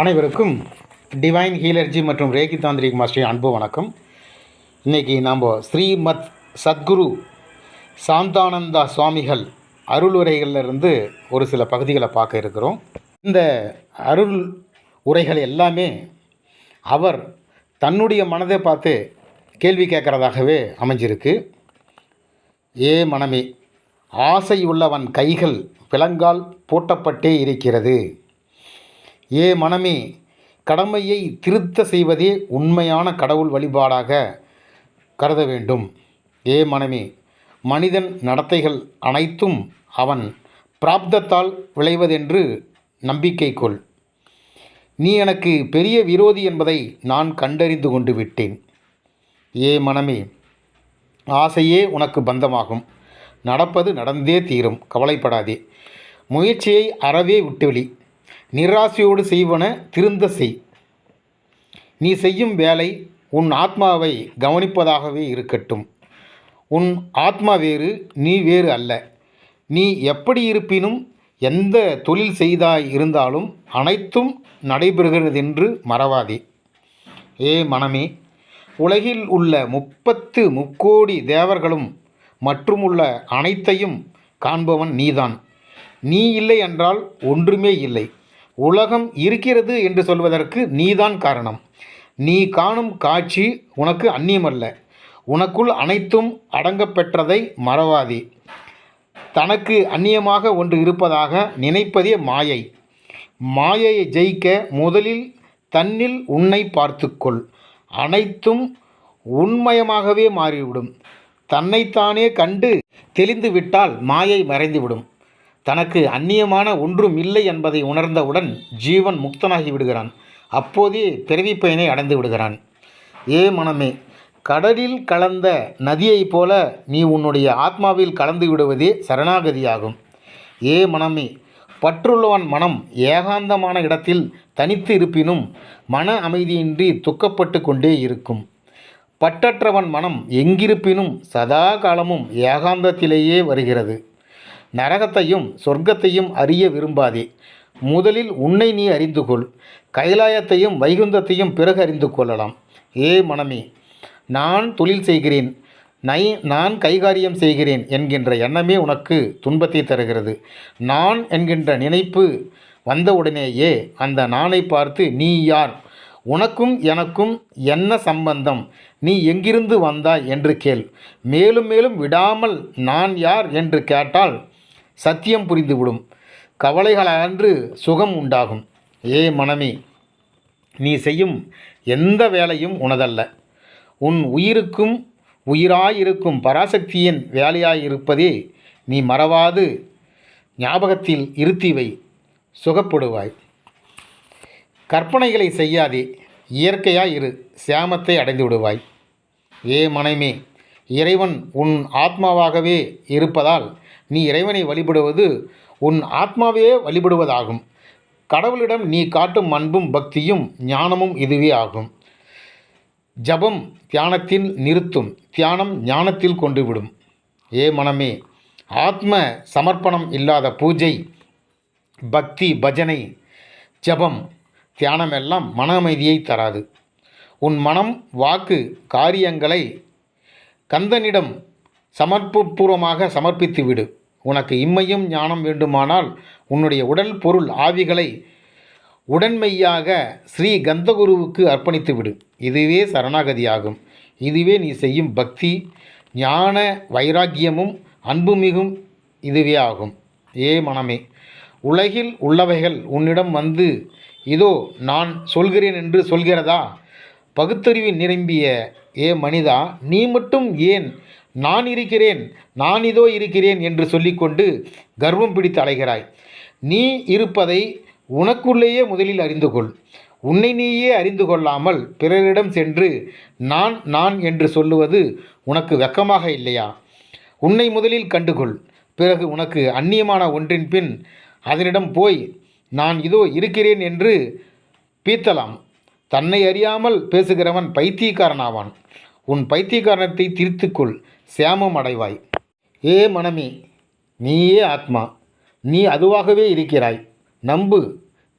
அனைவருக்கும் டிவைன் ஹீலர்ஜி மற்றும் Reiki tantric master அன்பு வணக்கம். இன்றைக்கி நாம் ஸ்ரீமத் சத்குரு சாந்தானந்தா சுவாமிகள் அருளுரைகள்ல இருந்து ஒரு சில பகுதிகளை பார்க்க இருக்கிறோம். இந்த அருள் உரைகள் எல்லாமே அவர் தன்னுடைய மனதை பார்த்து கேள்வி கேட்குறதாகவே அமைஞ்சிருக்கு. ஏ மனமே ஆசை உள்ளவன் கைகள் விலங்கால் பூட்டப்பட்டே இருக்கிறது. ஏ மனமே கடமையை திருத்த செய்வதே உண்மையான கடவுள் வழிபாடாக கருத வேண்டும். ஏ மனமே மனிதன் நடத்தைகள் அனைத்தும் அவன் பிராப்தத்தால் விளைவதென்று நம்பிக்கை கொள். நீ எனக்கு பெரிய விரோதி என்பதை நான் கண்டறிந்து கொண்டு விட்டேன். ஏ மனமே ஆசையே உனக்கு பந்தமாகும். நடப்பது நடந்தே தீரும். கவலைப்படாதே. முயற்சியை அறவே விட்டுவிழி நிராசையோடு செய்வன திருந்த செய். நீ செய்யும் வேலை உன் ஆத்மாவை கவனிப்பதாகவே இருக்கட்டும். உன் ஆத்மா வேறு நீ வேறு அல்ல. நீ எப்படி இருப்பினும் எந்த தொழில் செய்தாய் இருந்தாலும் அனைத்தும் நடைபெறுகிறதென்று மறவாதே. ஏ மனமே உலகில் உள்ள முப்பத்து முக்கோடி தேவர்களும் மற்றும் உள்ள அனைத்தையும் காண்பவன் நீதான். நீ இல்லை என்றால் ஒன்றுமே இல்லை. உலகம் இருக்கிறது என்று சொல்வதற்கு நீதான் காரணம். நீ காணும் காட்சி உனக்கு அந்நியமல்ல. உனக்குள் அனைத்தும் அடங்கப்பெற்றதை மறவாதே. தனக்கு அந்நியமாக ஒன்று இருப்பதாக நினைப்பதே மாயை. மாயையை ஜெயிக்க முதலில் தன்னில் உன்னை பார்த்துக்கொள். அனைத்தும் உண்மயமாகவே மாறிவிடும். தன்னைத்தானே கண்டு தெளிந்துவிட்டால் மாயை மறைந்துவிடும். தனக்கு அந்நியமான ஒன்றும் இல்லை என்பதை உணர்ந்தவுடன் ஜீவன் முக்தனாகி விடுகிறான். அப்போதே பிறவி பயனை அடைந்து விடுகிறான். ஏ மனமே கடலில் கலந்த நதியைப் போல நீ உன்னுடைய ஆத்மாவில் கலந்து விடுவதே சரணாகதியாகும். ஏ மனமே பற்றுள்ளவன் மனம் ஏகாந்தமான இடத்தில் தனித்து இருப்பினும் மன அமைதியின்றி துக்கப்பட்டு கொண்டே இருக்கும். பற்றற்றவன் மனம் எங்கிருப்பினும் சதா காலமும் ஏகாந்தத்திலேயே வருகிறது. நரகத்தையும் சொர்க்கத்தையும் அறிய விரும்பாதே. முதலில் உன்னை நீ அறிந்து கொள் கைலாயத்தையும் வைகுந்தத்தையும் பிறகு அறிந்து கொள்ளலாம். ஏ மனமே நான் தொழில் செய்கிறேன். நை நான் கைகாரியம் செய்கிறேன் என்கின்ற எண்ணமே உனக்கு துன்பத்தை தருகிறது. நான் என்கின்ற நினைப்பு வந்தவுடனேயே அந்த நானை பார்த்து நீ யார்? உனக்கும் எனக்கும் என்ன சம்பந்தம்? நீ எங்கிருந்து வந்தாய்? என்று கேள். மேலும் மேலும் விடாமல் நான் யார்? என்று கேட்டால் சத்தியம் புரிந்துவிடும். கவலைகளன்று சுகம் உண்டாகும். ஏ மனமே நீ செய்யும் எந்த வேலையும் உனதல்ல. உன் உயிருக்கும் உயிராயிருக்கும் பராசக்தியின் வேலையாயிருப்பதே நீ மறவாது. ஞாபகத்தில் இருத்தி வை சுகப்படுவாய். கற்பனைகளை செய்யாதே இயற்கையாய் இரு சியாமத்தை அடைந்து விடுவாய். ஏ மனைமே இறைவன் உன் ஆத்மாவாகவே இருப்பதால் நீ இறைவனை வழிபடுவது உன் ஆத்மாவையே வழிபடுவதாகும். கடவுளிடம் நீ காட்டும் அன்பும் பக்தியும் ஞானமும் இதுவே ஆகும். ஜபம் தியானத்தில் நிறுத்தும் தியானம் ஞானத்தில் கொண்டு விடும் ஏ மனமே ஆத்ம சமர்ப்பணம் இல்லாத பூஜை பக்தி பஜனை ஜபம் தியானமெல்லாம் மன அமைதியை தராது. உன் மனம் வாக்கு காரியங்களை கந்தனிடம் சமர்ப்பபூர்வமாக சமர்ப்பித்து விடு உனக்கு இம்மையும் ஞானம் வேண்டுமானால் உன்னுடைய உடல் பொருள் ஆவிகளை உடன்மையாக ஸ்ரீ கந்தகுருவுக்கு அர்ப்பணித்து விடு. இதுவே சரணாகதியாகும். இதுவே நீ செய்யும் பக்தி ஞான வைராக்கியமும் அன்புமிகும் இதுவே ஆகும். ஏ மனமே உலகில் உள்ளவைகள் உன்னிடம் வந்து இதோ நான் சொல்கிறேன் என்று சொல்கிறதா? பகுத்தறிவு நிரம்பிய ஏ மனிதா நீ மட்டும் ஏன் நான் இருக்கிறேன் நான் இதோ இருக்கிறேன் என்று சொல்லிக்கொண்டு கர்வம் பிடித்து அலைகிறாய். நீ இருப்பதை உனக்குள்ளேயே முதலில் அறிந்து கொள். உன்னை நீயே அறிந்து கொள்ளாமல் பிறரிடம் சென்று நான் நான் என்று சொல்லுவது உனக்கு வெக்கமாக இல்லையா? உன்னை முதலில் கண்டுகொள். பிறகு உனக்கு அந்நியமான ஒன்றின் பின் அதனிடம் போய் நான் இதோ இருக்கிறேன் என்று பீத்தலாம். தன்னை அறியாமல் பேசுகிறவன் பைத்தியக்காரனாவான். உன் பைத்தியக்காரனத்தை தீர்த்துக்கொள் சேமம் அடைவாய். ஏ மனமே நீயே ஆத்மா நீ அதுவாகவே இருக்கிறாய். நம்பு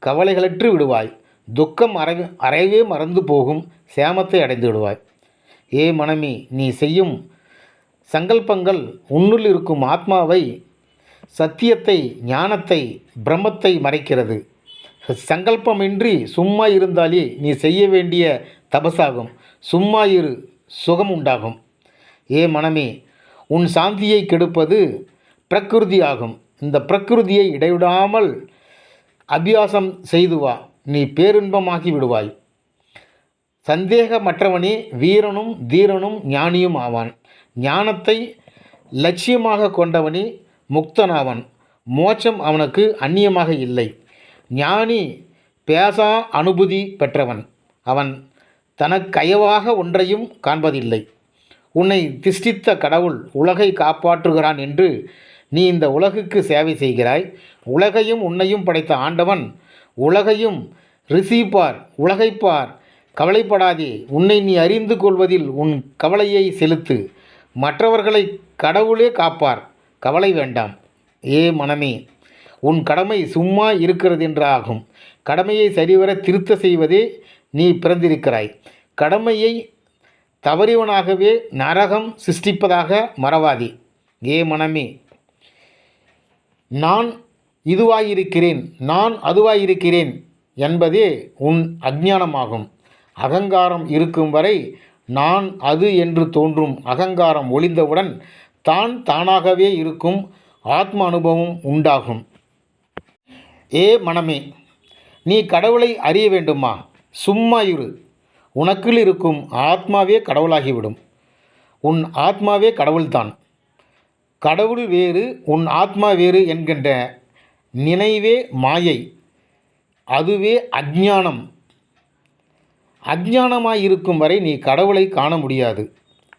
கவலைகளற்று விடுவாய். துக்கம் அறவே அறவே மறந்து போகும் சேமத்தை அடைந்து விடுவாய். ஏ மனமி நீ செய்யும் சங்கல்பங்கள் உன்னுள் இருக்கும் ஆத்மாவை சத்தியத்தை ஞானத்தை பிரம்மத்தை மறைக்கிறது. சங்கல்பமின்றி சும்மா இருந்தாலே நீ செய்ய வேண்டிய தபசாகும் சும்மா இரு சுகம் உண்டாகும். ஏ மனமே உன் சாந்தியை கெடுப்பது பிரகிருதி ஆகும். இந்த பிரகிருதியை இடைவிடாமல் அபியாசம் செய்து வா. நீ பேரின்பமாகி விடுவாய். சந்தேகமற்றவனே வீரனும் தீரனும் ஞானியும் ஆவான். ஞானத்தை லட்சியமாக கொண்டவனே முக்தனாவன். மோட்சம் அவனுக்கு அந்நியமாக இல்லை. ஞானி பேசா அனுபூதி பெற்றவன். அவன் தனக்கயவாக ஒன்றையும் காண்பதில்லை. உன்னை திஷ்டித்த கடவுள் உலகை காப்பாற்றுகிறான் என்று நீ இந்த உலகுக்கு சேவை செய்கிறாய். உலகையும் உன்னையும் படைத்த ஆண்டவன் உலகையும் ரிசீப்பார் உலகைப்பார். கவலைப்படாதே உன்னை நீ அறிந்து கொள்வதில் உன் கவலையை செலுத்து. மற்றவர்களை கடவுளே காப்பார். கவலை வேண்டாம். ஏ மனமே உன் கடமை சும்மா இருக்கிறது என்றாகும் கடமையை சரிவர திருத்த செய்வதே நீ பிறந்திருக்கிறாய். கடமையை தவறிவனாகவே நரகம் சிருஷ்டிப்பதாக மறவாதி. ஏ மனமே நான் இதுவாயிருக்கிறேன் நான் அதுவாயிருக்கிறேன் என்பதே உன் அஞ்ஞானமாகும் அகங்காரம் இருக்கும் வரை நான் அது என்று தோன்றும். அகங்காரம் ஒளிந்தவுடன் தான் தானாகவே இருக்கும் ஆத்ம அனுபவம் உண்டாகும். ஏ மனமே நீ கடவுளை அறிய வேண்டுமா? சும்மா இரு. உனக்குள் இருக்கும் ஆத்மாவே கடவுளாகிவிடும். உன் ஆத்மாவே கடவுள்தான். கடவுள் வேறு உன் ஆத்மா வேறு என்கின்ற நினைவே மாயை. அதுவே அஜ்ஞானம். அஞ்ஞானமாய் இருக்கும் வரை நீ கடவுளை காண முடியாது.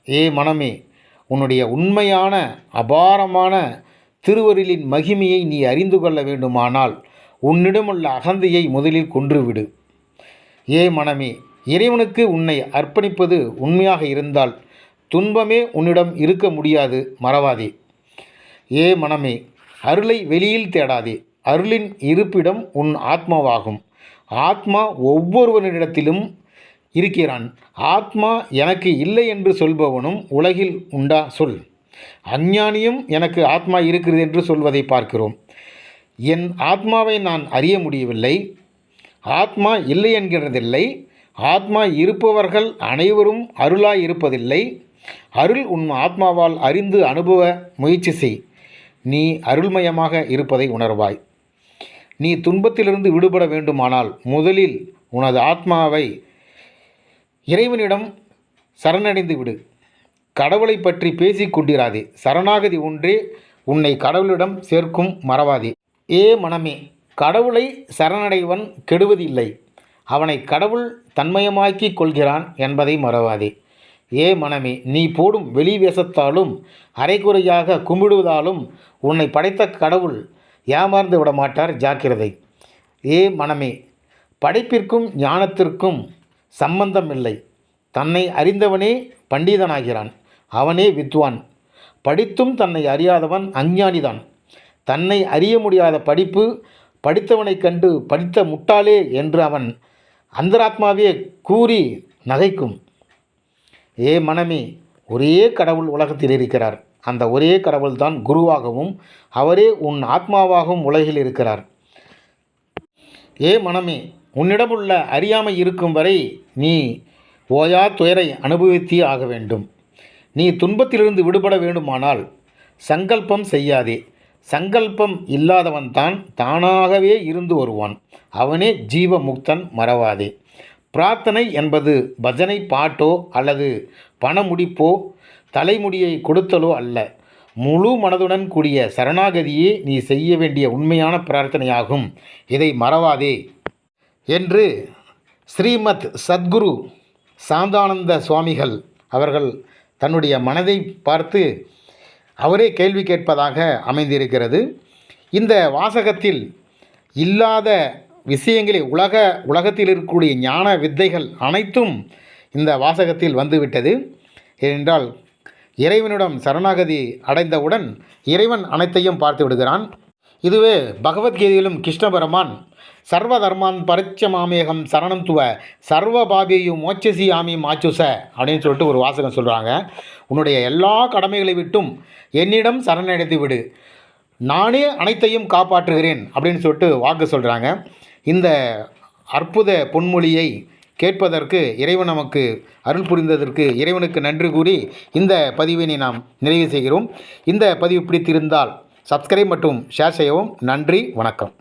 ஏ மனமே உன்னுடைய உண்மையான அபாரமான திருவருளின் மகிமையை நீ அறிந்து கொள்ள வேண்டுமானால் உன்னிடமுள்ள அகந்தையை முதலில் கொன்றுவிடு. ஏ மனமே இறைவனுக்கு உன்னை அர்ப்பணிப்பது உண்மையாக இருந்தால் துன்பமே உன்னிடம் இருக்க முடியாது மறவாதே. ஏ மனமே அருளை வெளியில் தேடாதே. அருளின் இருப்பிடம் உன் ஆத்மாவாகும். ஆத்மா ஒவ்வொருவனிடத்திலும் இருக்கிறான். ஆத்மா எனக்கு இல்லை என்று சொல்பவனும் உலகில் உண்டா? சொல். அஞ்ஞானியும் எனக்கு ஆத்மா இருக்கிறது என்று சொல்வதை பார்க்கிறோம். என் ஆத்மாவை நான் அறிய முடியவில்லை. ஆத்மா இல்லை என்கிறதில்லை. ஆத்மா இருப்பவர்கள் அனைவரும் அருளாய் இருப்பதில்லை அருள் உன் ஆத்மாவால் அறிந்து அனுபவ முயற்சி செய். நீ அருள்மயமாக இருப்பதை உணர்வாய். நீ துன்பத்திலிருந்து விடுபட வேண்டுமானால் முதலில் உனது ஆத்மாவை இறைவனிடம் சரணடைந்து விடு. கடவுளை பற்றி பேசிக் கொண்டிராதே. சரணாகதி ஒன்றே உன்னை கடவுளிடம் சேர்க்கும் மறவாதே. ஏ மனமே கடவுளை சரணடைவன் கெடுவதில்லை. அவனை கடவுள் தன்மயமாக்கிக் கொள்கிறான் என்பதை மறவாதே. ஏ மனமே நீ போடும் வெளி வேஷத்தாலும் அரைக்குறையாக கும்பிடுவதாலும் உன்னை படைத்த கடவுள் ஏமாந்து விட மாட்டார் ஜாக்கிரதை. ஏ மனமே படைப்பிற்கும் ஞானத்திற்கும் சம்பந்தம் இல்லை தன்னை அறிந்தவனே பண்டிதனாகிறான் அவனே வித்வான். படித்தும் தன்னை அறியாதவன் அஞ்ஞானிதான். தன்னை அறிய முடியாத படிப்பு படித்தவனைக் கண்டு படித்த முட்டாளே என்று அவன் அந்தராத்மாவே கூறி நகைக்கும். ஏ மனமே ஒரே கடவுள் உலகத்தில் இருக்கிறார். அந்த ஒரே கடவுள்தான் குருவாகவும் அவரே உன் ஆத்மாவாகவும் உலகில் இருக்கிறார். ஏ மனமே உன்னிடமுள்ள அறியாமை இருக்கும் வரை நீ ஓயா துயரை அனுபவித்தே ஆக வேண்டும். நீ துன்பத்திலிருந்து விடுபட வேண்டுமானால் சங்கல்பம் செய்யாதே. சங்கல்பம் இல்லாதவன்தான் தானாகவே இருந்து வருவான். அவனே ஜீவ முக்தன் மறவாதே. பிரார்த்தனை என்பது பஜனை பாட்டோ அல்லது பணமுடிப்போ தலைமுடியை கொடுத்தலோ அல்ல. முழு மனதுடன் கூடிய சரணாகதியே நீ செய்ய வேண்டிய உண்மையான பிரார்த்தனையாகும். இதை மறவாதே என்று ஸ்ரீமத் சத்குரு சாந்தானந்த சுவாமிகள் அவர்கள் தன்னுடைய மனதை பார்த்து அவரே கேள்வி கேட்பதாக அமைந்திருக்கிறது. இந்த வாசகத்தில் இல்லாத விஷயங்களை உலக உலகத்தில் இருக்கக்கூடிய ஞான வித்தைகள் அனைத்தும் இந்த வாசகத்தில் வந்துவிட்டது. ஏனென்றால் இறைவனிடம் சரணாகதி அடைந்தவுடன் இறைவன் அனைத்தையும் பார்த்து விடுகிறான். இதுவே பகவத்கீதையிலும் கிருஷ்ண பரமான் சர்வ தர்மான் பரிச்சமாமேகம் சரணம் துவ சர்வ பாபியு மோட்சசி ஆமி மாச்சுச அப்படின்னு சொல்லிட்டு ஒரு வாசகம் சொல்கிறாங்க உன்னுடைய எல்லா கடமைகளை விட்டும் என்னிடம் சரணடைந்து விடு. நானே அனைத்தையும் காப்பாற்றுகிறேன் அப்படின்னு சொல்லிட்டு வாக்கு சொல்கிறாங்க இந்த அற்புத பொன்மொழியை கேட்பதற்கு இறைவன் நமக்கு அருள் புரிந்ததற்கு இறைவனுக்கு நன்றி கூறி இந்த பதிவினை நாம் நிறைவு செய்கிறோம். இந்த பதிவு பிடித்திருந்தால் சப்ஸ்கிரைப் மற்றும் ஷேர் செய்யவும் நன்றி வணக்கம்.